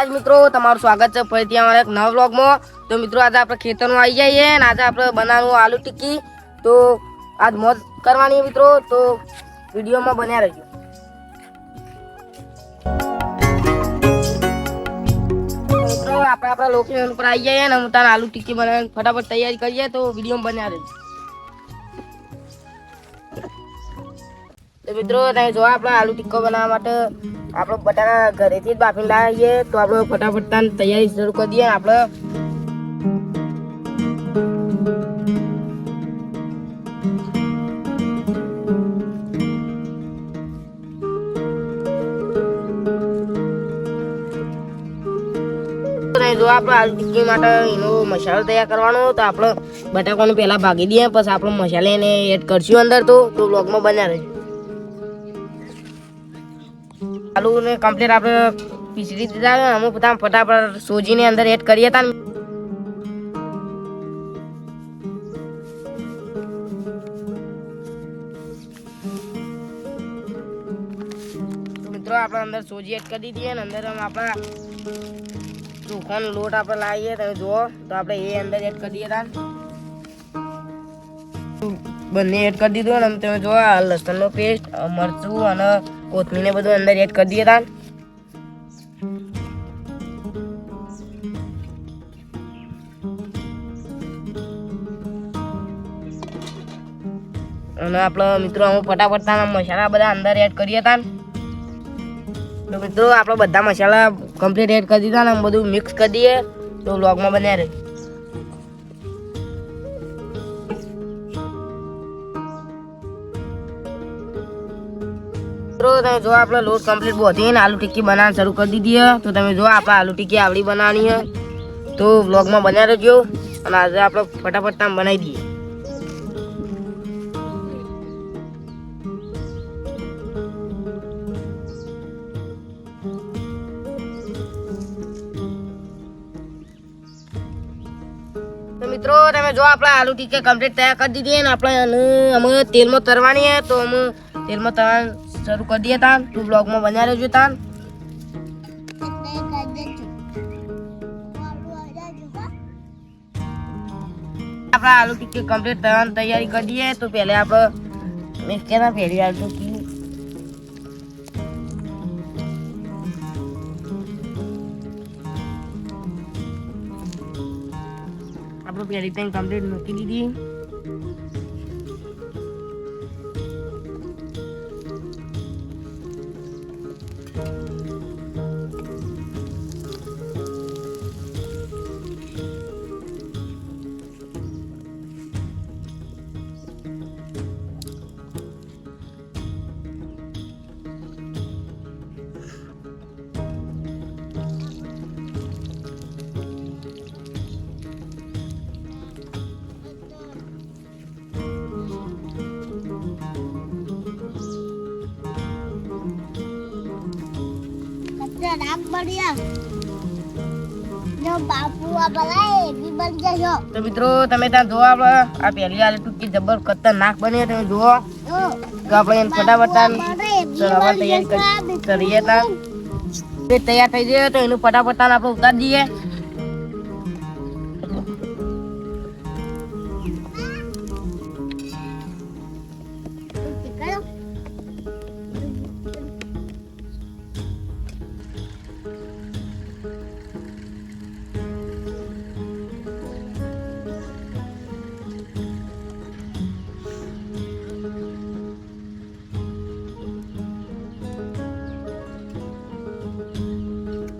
માતાજી મિત્રો, તમારું સ્વાગત છે ફરીથી અમારા એક નવા વ્લોગમાં. તો મિત્રો, આજે આપણે ખેતરમાં આવી જઈએ અને આજે આપણે બનાવવાનું આલુ ટિક્કી. તો આજ મોજ કરવાની મિત્રો, તો વિડીયોમાં બન્યા રહેજો. મિત્રો, આપણે આપણા લોકેશન ઉપર આવી જઈએ અને હું તારા આલુ ટિક્કી બનાવવાની ફટાફટ તૈયારી કરીએ, તો વિડીયોમાં બન્યા રહેજો. તો મિત્રો, તમે જોવા, આપણે આલુ ટિક્કો બનાવવા માટે આપણે બટાકા ઘરેથી જ બાફી લાવીએ તો આપણે ફટાફટ તૈયારી શરૂ કરી દઈએ. આપણે જો આપણે આલુ ટિક્કી માટે એનો મસાલો તૈયાર કરવાનો તો આપણે બટાકાને પહેલા ભાગી દઈએ, પછી આપણે મસાલા એને એડ કરશું અંદર તો બ્લોગમાં બન્યા રહેજો આલુ ને કમ્પ્લીટ આપણે પીસરી દીધા અમુક બધા ફટાફટ સોજીને અંદર એડ કરીએ હતા મિત્રો આપણે અંદર સોજી એડ કરી દઈએ ને અંદર આપણા ચોખાનો લોટ આપણે લાવીએ. તમે જુઓ, તો આપણે એ અંદર એડ કરી દઈએ બંને એડ કરી દીધું અને તમે જોવા લસણનો પેસ્ટ મરચું અને કોથમીર ને બધું અંદર એડ કરી દઈએ તાન અને આપણો મિત્રો અમુક ફટાફટ તાન મસાલા બધા અંદર એડ કરીએ તાન તો મિત્રો, આપણે બધા મસાલા કમ્પ્લીટ એડ કરી દીધા ને બધું મિક્સ કરી દઈએ. તો વ્લોગમાં બન્યા રહે મિત્રો, તમે જો આપણે લોટ કમ્પ્લીટ બોધીને આલુ ટિક્કી બનાવવાનું શરૂ કરી દીધી હે, તો તમે જો આપણે આલુ ટિક્કી આવડી બનાવવાની હે. તો વ્લોગમાં બન્યા રહેજો અને આજે આપણે ફટાફટ કામ બનાવી દઈએ. મિત્રો, તમે જો આપણે આલુ ટીકે કમ્પ્લીટ તૈયાર કરી દીધી ને આપણે અમે તેલમાં તરવાની હે, તો અમે તેલમાં તરવાનું શરૂ કરી દઈએ તાન. તું બ્લોગમાં બન્યા રહેજો તાન. આપણે આલુ ટિક્કી કમ્પ્લીટ થવાની તૈયારી કરી દઈએ. તો પહેલે આપણે મેં કેના પહેરી આલુ ટિક્કી. આપણે પહેલી ટાઈમ કમ્પ્લીટ મૂકી દીધી. આ તો મિત્રો તમે ત્યાં જોવો આપણે. આ પહેલી આલુ ટૂંકી જબર ખતરનાક બની તમે જુઓ. તો આપણે એને ફટાફટ તૈયારી કરી- કરીએ ત્યાં. તૈયાર થઈ જાય તો એનું ફટાફટ આપણે ઉતારી દઈએ.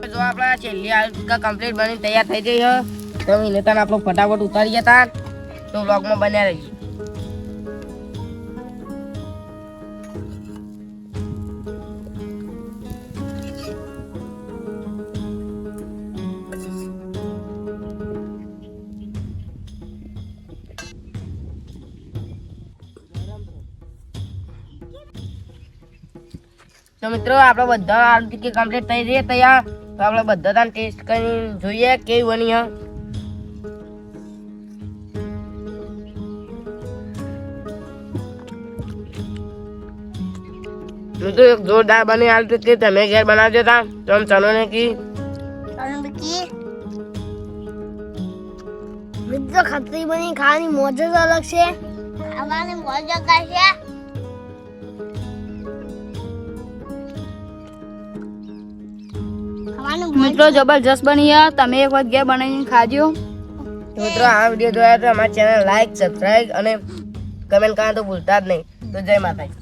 જો આપણા છેલ્લી આલુ ટિક્કા કમ્પ્લીટ બની તૈયાર થઈ ગઈ છે તો એને તાન આપણો ફટાફટ ઉતારીએ તાન તો વ્લોગમાં બન્યા રહીએ. તો મિત્રો, આપણે બધા આલુ ટિક્કી કમ્પ્લીટ થઈ જઈએ તૈયાર. તો આપણે બધા તાન ટેસ્ટ કરીને જોઈએ કેવી બની, હા. હું તો એક જોરદાર બની હાલ તે તમે ઘેર બનાવજો તા. તો આમ ચનો ને કી. મિત્રો, ખતરી બની ખાવાની મોજ જ અલગ છે. ખાવાની મોજ જ છે. મિત્રો જબરજસ્ત બની છે તમે એક વખત ઘેર બનાવીને ખાજો. મિત્રો આ વીડિયો જોયા તો અમારી ચેનલ લાઈક સબસ્ક્રાઈબ અને કમેન્ટ કરવા તો ભૂલતા જ નહીં. તો જય માતાજી.